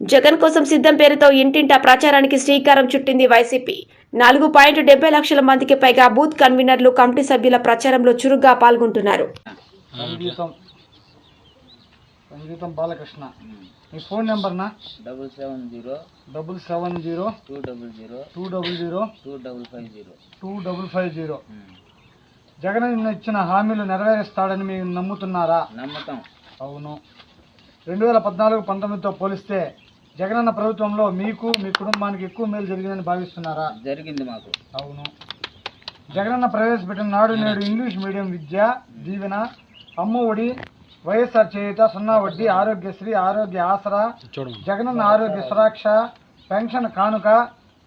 జగన్ కోసం సిద్ధం పేరుతో ఇంటింటా ప్రచారానికి శ్రీకారం చుట్టింది వైసీపీ. నాలుగు పాయింట్ డెబ్బై లక్షల మందికి పైగా బూత్ కన్వీనర్లు కమిటీ సభ్యుల ప్రచారంలో చురుగ్గా పాల్గొంటున్నారు. సంగీతం. బాలకృష్ణ. మీ phone నెంబర్నా? Double seven zero double seven zero two double zero two double zero two double five zero. Two double five zero. Jagan ఇచ్చిన హామీలు నెరవేరుస్తాడని మీరు నమ్ముతున్నారా? నమ్మకం. అవును. రెండు వేల పద్నాలుగు పంతొమ్మిదితో పోలిస్తే జగనన్న ప్రభుత్వంలో మీకు మీ కుటుంబానికి ఎక్కువ మేలు జరిగిందని భావిస్తున్నారా? జరిగింది మాకు. అవును. జగనన్న ప్రవేశపెట్టిన నాడు నేడు ఇంగ్లీష్ మీడియం విద్య దీవెన అమ్మ ఒడి వైఎస్ఆర్ చేయుత సున్నా వడ్డీ ఆరోగ్యశ్రీ ఆరోగ్య ఆసరా జగనన్న ఆరోగ్య సురక్ష పెన్షన్ కానుక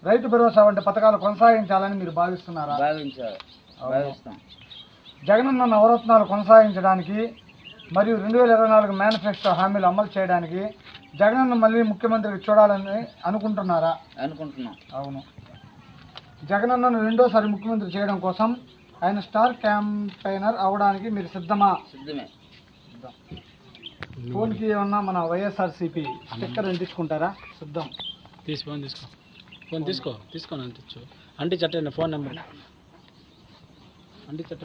రైతు భరోసా వంటి పథకాలు కొనసాగించాలని మీరు భావిస్తున్నారా? జగనన్న నవరత్నాలు కొనసాగించడానికి మరియు రెండు వేల ఇరవై నాలుగు మేనిఫెస్టో హామీలు అమలు చేయడానికి జగనన్న మళ్ళీ ముఖ్యమంత్రికి చూడాలని అనుకుంటున్నారా? అనుకుంటున్నాం. అవును. జగనన్నను రెండోసారి ముఖ్యమంత్రి చేయడం కోసం ఆయన స్టార్ క్యాంపైనర్ అవడానికి మీరు సిద్ధమా? సిద్ధమే. ఫోన్కి ఏమన్నా మన వైఎస్ఆర్సీపీ స్టిక్కర్ అంటించుకుంటారా సిద్ధం. తీసి ఫోన్ తీసుకో. ఫోన్ తీసుకో. తీసుకొని అంటించు అంటి చట్టండి ఫోన్ నెంబర్. అంటి చట్ట.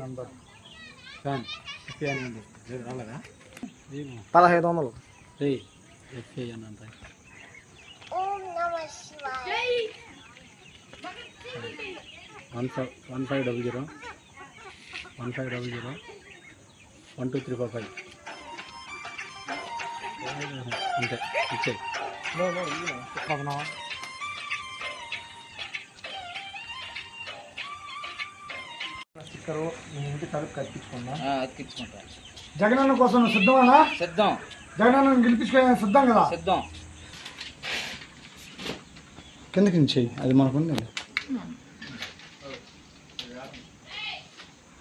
నంబర్ ఫ్యాన్ ఎఫ్ఐ అని రాలేదా పదహైదు వందలు ఎఫ్ఐ అని అంత one five one five double zero one five double zero one two three four five అంతే ఇచ్చేయి స్టిక్కరు మీ ఇంటి తలుపు కట్టించుకున్నా అతికించుకుంటాం. జగనన్న కోసం నువ్వు సిద్ధమేనా సిద్ధం. జగనన్న గెలిపించుకోవడానికి సిద్ధం కదా? సిద్ధం. కిందకి చెయ్యి. అది మనకు